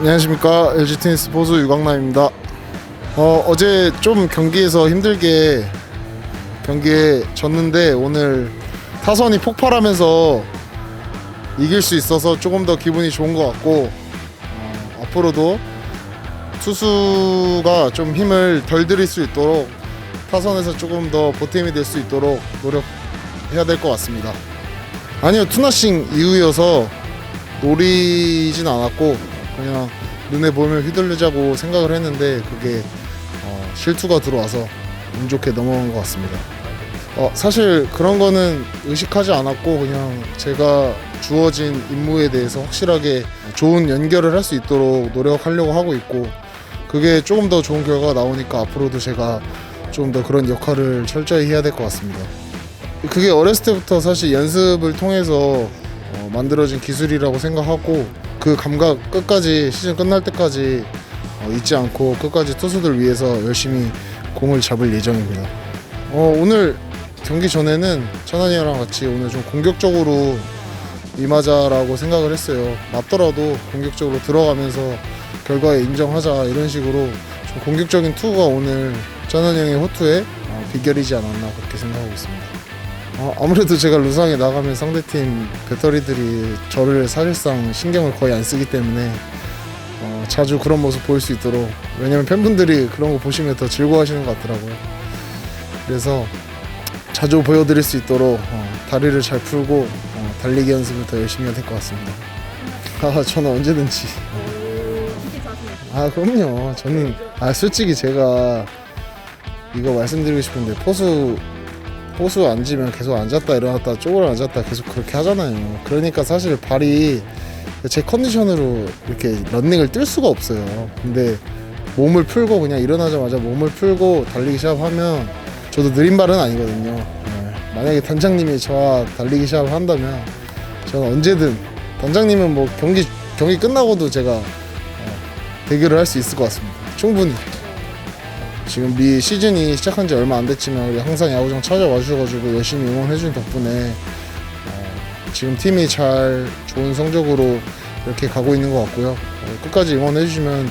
안녕하십니까 LG 테니스 보수 유광남입니다. 어, 어제 좀 경기에서 힘들게 경기에 졌는데 오늘 타선이 폭발하면서 이길 수 있어서 조금 더 기분이 좋은 것 같고 어, 앞으로도 투수가 좀 힘을 덜 들일 수 있도록 타선에서 조금 더 보탬이 될 수 있도록 노력해야 될 것 같습니다. 아니요 투나싱 이후여서 노리진 않았고 그냥 눈에 보이면 휘둘르자고 생각을 했는데 그게 어, 실투가 들어와서 운 좋게 넘어간 것 같습니다. 어, 사실 그런 거는 의식하지 않았고 그냥 제가 주어진 임무에 대해서 확실하게 좋은 연결을 할 수 있도록 노력하려고 하고 있고 그게 조금 더 좋은 결과가 나오니까 앞으로도 제가 좀 더 그런 역할을 철저히 해야 될 것 같습니다. 그게 어렸을 때부터 사실 연습을 통해서 어, 만들어진 기술이라고 생각하고 그 감각 끝까지 시즌 끝날 때까지 어, 잊지 않고 끝까지 투수들 위해서 열심히 공을 잡을 예정입니다. 어, 오늘 경기 전에는 천안이랑 같이 오늘 좀 공격적으로 임하자라고 생각을 했어요. 맞더라도 공격적으로 들어가면서 결과에 인정하자 이런 식으로 좀 공격적인 투구가 오늘 천안 형의 호투의 어, 비결이지 않았나 그렇게 생각하고 있습니다. 어, 아무래도 제가 루상에 나가면 상대팀 배터리들이 저를 사실상 신경을 거의 안 쓰기 때문에 어, 자주 그런 모습 보일 수 있도록 왜냐면 팬분들이 그런 거 보시면 더 즐거워하시는 것 같더라고요. 그래서 자주 보여드릴 수 있도록 어, 다리를 잘 풀고 어, 달리기 연습을 더 열심히 해야 될 것 같습니다. 아, 저는 언제든지. 아, 그럼요. 저는 아 솔직히 제가 이거 말씀드리고 싶은데 포수 포수 앉으면 계속 앉았다 일어났다 쪼그려 앉았다 계속 그렇게 하잖아요. 그러니까 사실 발이 제 컨디션으로 이렇게 런닝을 뛸 수가 없어요. 근데 몸을 풀고 그냥 일어나자마자 몸을 풀고 달리기 시작하면 저도 느린 발은 아니거든요. 네. 만약에 단장님이 저와 달리기 시작을 한다면 저는 언제든 단장님은 뭐 경기 경기 끝나고도 제가 어, 대결을 할 수 있을 것 같습니다. 충분히. 지금 미 시즌이 시작한 지 얼마 안 됐지만 우리 항상 야구장 찾아와 주셔가지고 열심히 응원해 주신 덕분에 어, 지금 팀이 잘 좋은 성적으로 이렇게 가고 있는 것 같고요. 어, 끝까지 응원해 주시면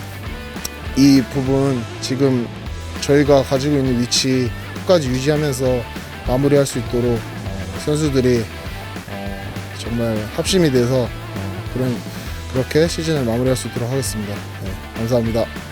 이 부분 지금 저희가 가지고 있는 위치 끝까지 유지하면서 마무리할 수 있도록 어, 선수들이 어, 정말 합심이 돼서 어, 그런 그렇게 시즌을 마무리할 수 있도록 하겠습니다. 네, 감사합니다.